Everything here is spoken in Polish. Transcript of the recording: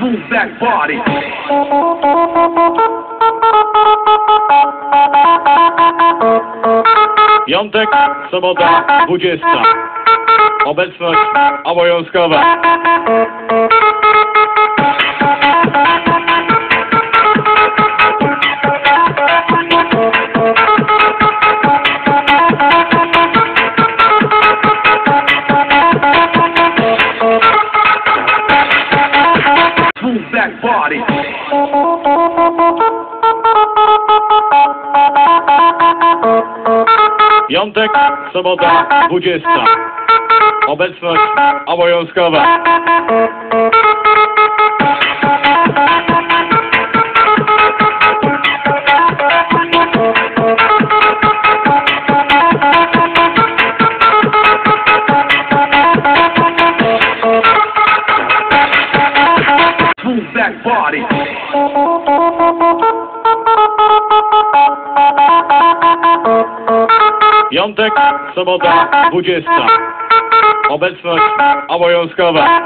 Move that body. Piątek, sobota, 20. Obecność obowiązkowa. That body. Piątek, sobota, 20. Obecność obowiązkowa. That body. Piątek, sobota, 20. Obecność obowiązkowa.